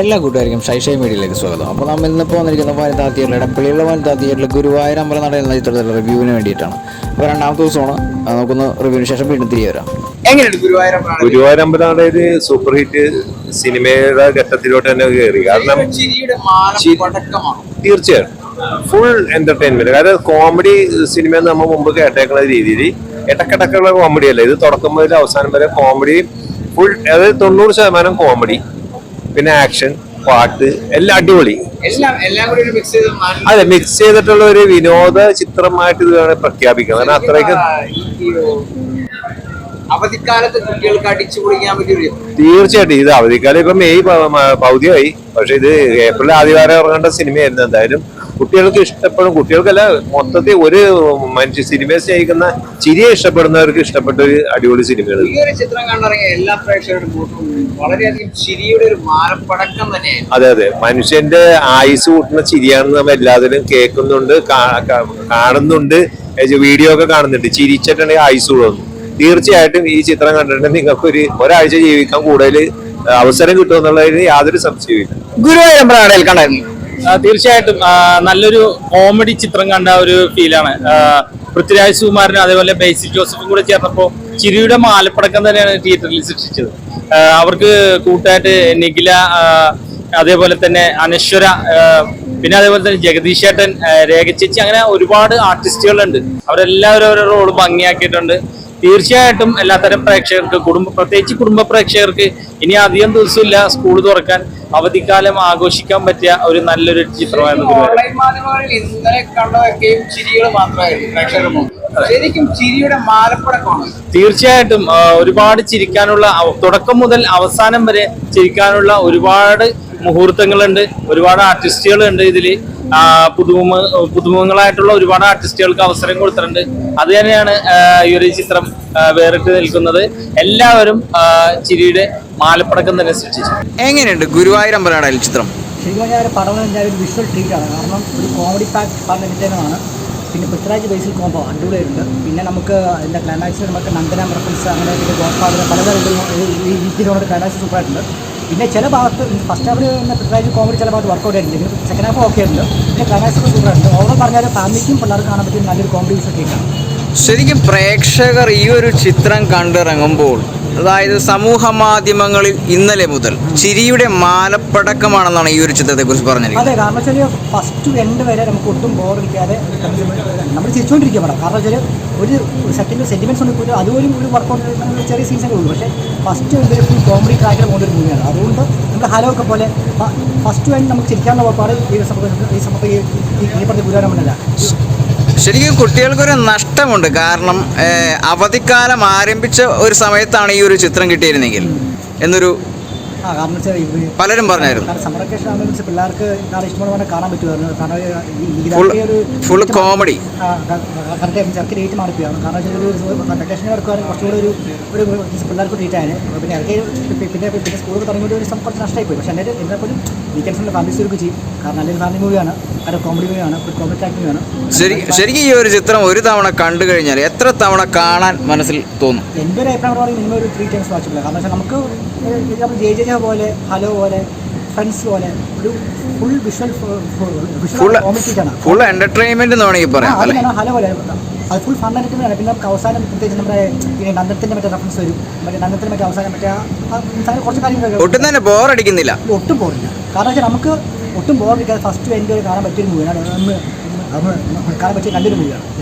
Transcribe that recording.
എല്ലാ കൂട്ടുകാർക്കും ഷൈഷൈ മീഡിയയിലേക്ക് സ്വാഗതം. അപ്പോൾ നമ്മൾ ഇന്നിപ്പോൾ വന്നിരിക്കുന്ന വനിതാ തിയേറ്ററിൽ ഇടപ്പള്ളിയുള്ള വനിതാ തിയേറ്ററിൽ ഗുരുവായൂർ അമ്പലം നടക്കുന്ന എന്ന ചിത്രത്തിലുള്ള റിവ്യൂവിന് വേണ്ടിയിട്ടാണ്. അപ്പോൾ രണ്ടാമത്തെ ദിവസമാണ്. നമുക്കൊന്ന് റിവ്യൂവിന് ശേഷം വീണ്ടും തിരികെ വരാം. എങ്ങനെയുണ്ട് ഗുരുവായൂരപ്പനാണ് അമ്പലം ഒരു സൂപ്പർ ഹിറ്റ് സിനിമയുടെ ഘട്ടത്തിലോട്ട് തന്നെ കയറി. കാരണം തീർച്ചയായും. ഫുൾ എന്റർടൈൻമെന്റ് കാരണം കോമഡി സിനിമ നമ്മൾ മുമ്പ് കേട്ടേക്കുന്ന രീതിയിൽ ഇടക്കിടക്കുള്ള കോമഡി അല്ല. ഇത് തുടക്കം മുതൽ അവസാനം വരെ കോമഡി ഫുൾ അതായത് തൊണ്ണൂറ് ശതമാനം കോമഡി പിന്നെ ആക്ഷൻ പാട്ട് എല്ലാം അടിപൊളി. അതെ മിക്സ് ചെയ്തിട്ടുള്ള ഒരു വിനോദ ചിത്രമായിട്ട് ഇത് വേണേൽ പ്രഖ്യാപിക്കാം കാരണം അത്രയ്ക്ക് ഈ അവധിക്കാലത്ത് കുട്ടികൾക്ക് അടിച്ചു പൊളിക്കാൻ പറ്റിയ തീർച്ചയായിട്ടും. ഇത് അവധിക്കാലം ഇപ്പൊ മെയ് പ- പകുതിയായി പക്ഷെ ഇത് ഏപ്രിൽ ആദ്യവാരം ഇറങ്ങേണ്ട സിനിമയായിരുന്നു. എന്തായാലും കുട്ടികൾക്ക് ഇഷ്ടപ്പെടും. കുട്ടികൾക്കല്ല മൊത്തത്തിൽ ഒരു മനുഷ്യ സിനിമയെ സ്നേഹിക്കുന്ന ചിരിയെ ഇഷ്ടപ്പെടുന്നവർക്ക് ഇഷ്ടപ്പെട്ട ഒരു അടിപൊളി സിനിമകൾ ഈ ഒരു ചിത്രം കണ്ടിറങ്ങിയ എല്ലാ പ്രേക്ഷകരുടെ കൂട്ടും വളരെയധികം ചിരിയുടെ ഒരു തന്നെയായിരുന്നു. അതെ അതെ. മനുഷ്യന്റെ ആയുസ് കൂട്ടുന്ന ചിരിയാണെന്ന് നമ്മൾ എല്ലാത്തിനും കേൾക്കുന്നുണ്ട് കാണുന്നുണ്ട്. വീഡിയോ ഒക്കെ കാണുന്നുണ്ട്. ചിരിച്ചിട്ടുണ്ടെങ്കിൽ ആയുസ് കൂടുന്നു തീർച്ചയായിട്ടും ഈ ചിത്രം കണ്ടിട്ട് നിങ്ങൾക്ക് ഒരു ഒരാഴ്ച ജീവിക്കാൻ കൂടുതൽ അവസരം കിട്ടുമെന്നുള്ളതിന് യാതൊരു സംശയവും ഗുരുവായൂരപ്പനാണ് കണ്ടായിരുന്നു തീർച്ചയായിട്ടും. നല്ലൊരു കോമഡി ചിത്രം കണ്ട ഒരു ഫീലാണ് പൃഥ്വിരാജ് സുകുമാരനും അതേപോലെ ബേസിൽ ജോസഫും കൂടെ ചേർന്നപ്പോൾ ചിരിയുടെ മാലപ്പടക്കം തന്നെയാണ് തിയേറ്ററിൽ സൃഷ്ടിച്ചത്. അവർക്ക് കൂട്ടായിട്ട് നിഖില അതേപോലെ തന്നെ അനശ്വര പിന്നെ അതേപോലെ തന്നെ ജഗദീഷ് ചേട്ടൻ ആ, രേഖ ചേച്ചി അങ്ങനെ ഒരുപാട് ആർട്ടിസ്റ്റുകളുണ്ട് അവരെല്ലാവരും അവരുടെ റോൾ ഭംഗിയാക്കിയിട്ടുണ്ട്. തീർച്ചയായിട്ടും എല്ലാത്തരം പ്രേക്ഷകർക്ക് കുടുംബ പ്രത്യേകിച്ച് കുടുംബ പ്രേക്ഷകർക്ക് ഇനി അധികം ദിവസമില്ല സ്കൂൾ തുറക്കാൻ അവധിക്കാലം ആഘോഷിക്കാൻ പറ്റിയ ഒരു നല്ലൊരു ചിത്രമായിരുന്നു തീർച്ചയായിട്ടും ഒരുപാട് ചിരിക്കാനുള്ള തുടക്കം മുതൽ അവസാനം വരെ ചിരിക്കാനുള്ള ഒരുപാട് മുഹൂർത്തങ്ങളുണ്ട് ഒരുപാട് ആർട്ടിസ്റ്റുകളുണ്ട് ഇതിൽ പുതുമുഖ പുതുമുഖങ്ങളായിട്ടുള്ള ഒരുപാട് ആർട്ടിസ്റ്റുകൾക്ക് അവസരം കൊടുത്തിട്ടുണ്ട്. അത് തന്നെയാണ് ഈ ഒരു ചിത്രം വേറിട്ട് നിൽക്കുന്നത്. എല്ലാവരും ചിരിയുടെ മാലപ്പടക്കം തന്നെ സൃഷ്ടിച്ചു. എങ്ങനെയുണ്ട് ഗുരുവായൂർ അമ്പലം ചിത്രം? ശരിക്കും പറഞ്ഞാൽ ഒരു പടം എന്ന് വെച്ചാൽ ഒരു വിഷ്വൽ ട്രീറ്റാണ് കാരണം ഒരു കോമഡി പാക്ക് പിന്നെ പൃഥ്വിരാജ് ബേസിൽ കോമ്പോ അടിപൊളിയായിട്ടുണ്ട്. പിന്നെ നമുക്ക് എന്താ ക്ലൈമാക്സിൽ നമുക്ക് നന്ദന റെഫറൻസ് അങ്ങനെ പിന്നെ തരത്തിലും പലതരം രീതിയിലുള്ള ക്ലൈമാക്സ് സൂപ്പറായിട്ടുണ്ട് പിന്നെ ചില ഭാഗത്ത് ഫസ്റ്റ് ഹാഫിൽ പൃഥ്വിരാജ് കോമഡി ചില ഭാഗത്ത് വർക്കൗട്ട് ആയിരുന്നു സെക്കൻഡ് ഹാഫ് ഓക്കെ ആയിരുന്നു പിന്നെ ക്ലൈമാക്സ് സൂപ്പറായിട്ടുണ്ട് ഓവറോൾ പറഞ്ഞാൽ ഫാമിലിക്കും പിള്ളേർക്ക് കാണാൻ പറ്റിയ നല്ലൊരു കോമഡി ഒക്കെ ശരിക്കും പ്രേക്ഷകർ ഈ ഒരു ചിത്രം കണ്ടിറങ്ങുമ്പോൾ അതായത് സമൂഹ മാധ്യമങ്ങളിൽ ഇന്നലെ മുതൽ ചിരിയുടെ മാലപ്പടക്കമാണെന്നാണ് ഈ ഒരു ചിത്രത്തെ കുറിച്ച് പറഞ്ഞിരിക്കുന്നത്. അതെ കാരണം വെച്ചാൽ ഫസ്റ്റ് എൻഡ് വരെ നമുക്ക് ഒട്ടും ബോറടിക്കാതെ നമ്മൾ ചിരിച്ചുകൊണ്ടിരിക്കുക പടം കാരണം വെച്ചാൽ ഒരു സെക്കൻഡ് സെന്റിമെന്റ്സ് ഉണ്ട് പോലും അതുപോലും ഒരു വർക്കൗട്ട് ചെറിയ സീൻസൊക്കെ ഉള്ളൂ. പക്ഷേ ഫസ്റ്റ് എൻഡ് ഫുൾ കോമഡി ട്രാക്കിൽ പോകുന്ന ഒരു മൂവിയാണ് അതുകൊണ്ട് നമുക്ക് ഹലോ ഒക്കെ പോലെ ഫസ്റ്റ് എൻഡ് നമുക്ക് ചിരിക്കാനുള്ള ഉറപ്പാണ് ഈ സമയത്ത് ഈ സമയത്ത് ഈ പറഞ്ഞ ഗുരുവാരം ശരിക്കും കുട്ടികൾക്കൊരു നഷ്ടമുണ്ട്. കാരണം അവധിക്കാലം ആരംഭിച്ച ഒരു സമയത്താണ് ഈ ഒരു ചിത്രം കിട്ടിയിരുന്നെങ്കിൽ എന്നൊരു പലരും പറഞ്ഞായിരുന്നു. പിള്ളേർക്ക് കാണാൻ പറ്റുമായിരുന്നു. കാരണം ഫുൾ കോമഡി കറക്റ്റ് ചെറുക്ക് ഡേറ്റ് മാറിപ്പോയാണ് കാരണം വെക്കേഷൻ കുറച്ചുകൂടി ഒരു പിള്ളേർക്ക് പിന്നെ ഇടയ്ക്ക് പിന്നെ തുടങ്ങിയിട്ട് ഒരു സം- കുറച്ച് നഷ്ടമായി പോയി പക്ഷേ എന്റെ ചെയ്യും. കാരണം നല്ലൊരു ഫാമിലി മൂവിയാണ് കോമഡി മൂവിയാണ് ഒരു കോമഡി മൂവിയാണ് ശരി ശരിക്കും ഈ ഒരു ചിത്രം ഒരു തവണ കണ്ടു കഴിഞ്ഞാൽ എത്ര തവണ കാണാൻ മനസ്സിൽ തോന്നും? എന്റെ ഒരു അഭിപ്രായം പറയുന്നത് മിനിമം ഒരു ത്രീ ടൈംസ് വാച്ചില്ല കാരണം വെച്ചാൽ നമുക്ക് നമ്മൾ ജെ ജെ ജെ പോലെ ഹലോ പോലെ ഫ്രണ്ട്സ് പോലെ ഒരു ഫുൾ വിഷ്വൽ ഫുൾ എന്റർടൈൻമെന്റ് എന്ന് വേണമെങ്കിൽ പറയാം ഹലോ പോലെ അത് ഫുൾ ഫൺ ആണ് പിന്നെ അവസാനം പ്രത്യേകിച്ച് നമ്മുടെ പിന്നെ നന്ദനത്തിന്റെ മറ്റേ റെഫറൻസ് വരും. മറ്റേ നന്ദത്തിന്റെ മറ്റേ അവസാനം മറ്റേ കുറച്ച് കാര്യങ്ങൾ ഒട്ടും തന്നെ ബോറടിക്കുന്നില്ല ഒട്ടും ബോറില്ല കാരണം വെച്ചാൽ നമുക്ക് ഒട്ടും ബോറില്ലാതെ ഫസ്റ്റ് എൻഡ് കാണാൻ പറ്റിയൊരു മൂവിയാണ് കാണാൻ പറ്റിയ നല്ലൊരു മൂവിയാണ്